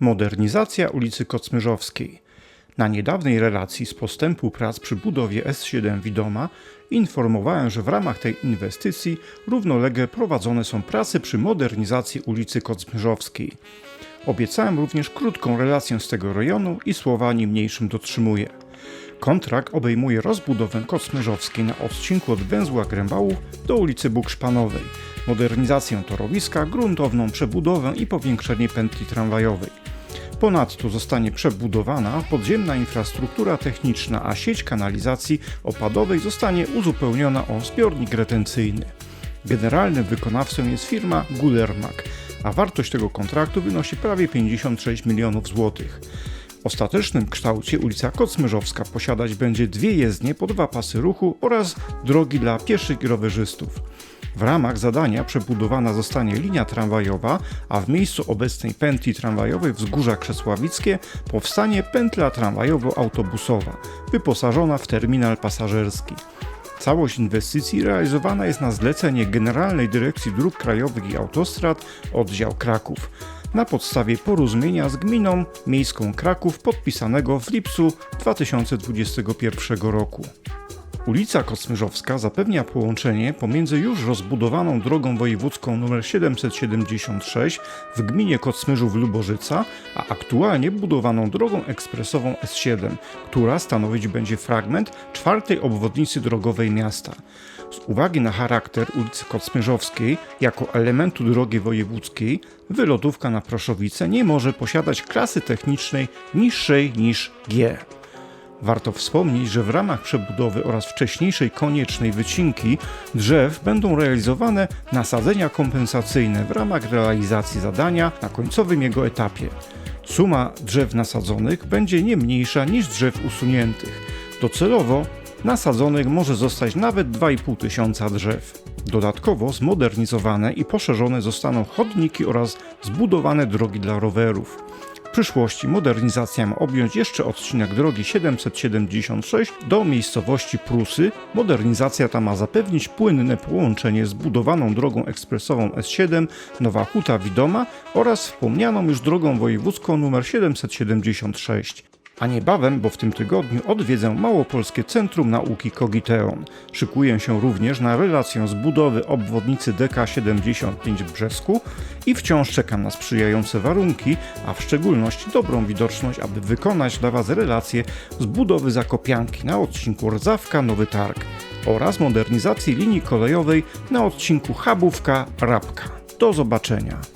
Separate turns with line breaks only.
Modernizacja ulicy Kocmyrzowskiej. Na niedawnej relacji z postępu prac przy budowie S7 Widoma informowałem, że w ramach tej inwestycji równolegle prowadzone są prace przy modernizacji ulicy Kocmyrzowskiej. Obiecałem również krótką relację z tego rejonu i słowa niemniejszym dotrzymuję. Kontrakt obejmuje rozbudowę Kocmyrzowskiej na odcinku od węzła Grębałów do ulicy Bukszpanowej, modernizację torowiska, gruntowną przebudowę i powiększenie pętli tramwajowej. Ponadto zostanie przebudowana podziemna infrastruktura techniczna, a sieć kanalizacji opadowej zostanie uzupełniona o zbiornik retencyjny. Generalnym wykonawcą jest firma Gulermak, a wartość tego kontraktu wynosi prawie 56 milionów złotych. W ostatecznym kształcie ulica Kocmyrzowska posiadać będzie dwie jezdnie po dwa pasy ruchu oraz drogi dla pieszych i rowerzystów. W ramach zadania przebudowana zostanie linia tramwajowa, a w miejscu obecnej pętli tramwajowej Wzgórza Krzesławickie powstanie pętla tramwajowo-autobusowa, wyposażona w terminal pasażerski. Całość inwestycji realizowana jest na zlecenie Generalnej Dyrekcji Dróg Krajowych i Autostrad Oddział Kraków na podstawie porozumienia z gminą miejską Kraków podpisanego w lipcu 2021 roku. Ulica Kosmyrzowska zapewnia połączenie pomiędzy już rozbudowaną drogą wojewódzką nr 776 w gminie Kocmyrzów-Lubożyca, a aktualnie budowaną drogą ekspresową S7, która stanowić będzie fragment czwartej obwodnicy drogowej miasta. Z uwagi na charakter ulicy Kocmyrzowskiej jako elementu drogi wojewódzkiej, wylotówka na Proszowice nie może posiadać klasy technicznej niższej niż G. Warto wspomnieć, że w ramach przebudowy oraz wcześniejszej koniecznej wycinki drzew będą realizowane nasadzenia kompensacyjne w ramach realizacji zadania na końcowym jego etapie. Suma drzew nasadzonych będzie nie mniejsza niż drzew usuniętych. Docelowo nasadzonych może zostać nawet 2,5 tysiąca drzew. Dodatkowo zmodernizowane i poszerzone zostaną chodniki oraz zbudowane drogi dla rowerów. Przyszłości modernizacja ma objąć jeszcze odcinek drogi 776 do miejscowości Prusy. Modernizacja ta ma zapewnić płynne połączenie z budowaną drogą ekspresową S7 Nowa Huta Widoma oraz wspomnianą już drogą wojewódzką nr 776 a niebawem, bo w tym tygodniu odwiedzę Małopolskie Centrum Nauki Kogiteon. Szykuję się również na relację z budowy obwodnicy DK75 w Brzesku i wciąż czekam na sprzyjające warunki, a w szczególności dobrą widoczność, aby wykonać dla Was relację z budowy Zakopianki na odcinku Rdzawka-Nowy Targ oraz modernizacji linii kolejowej na odcinku Chabówka-Rabka. Do zobaczenia.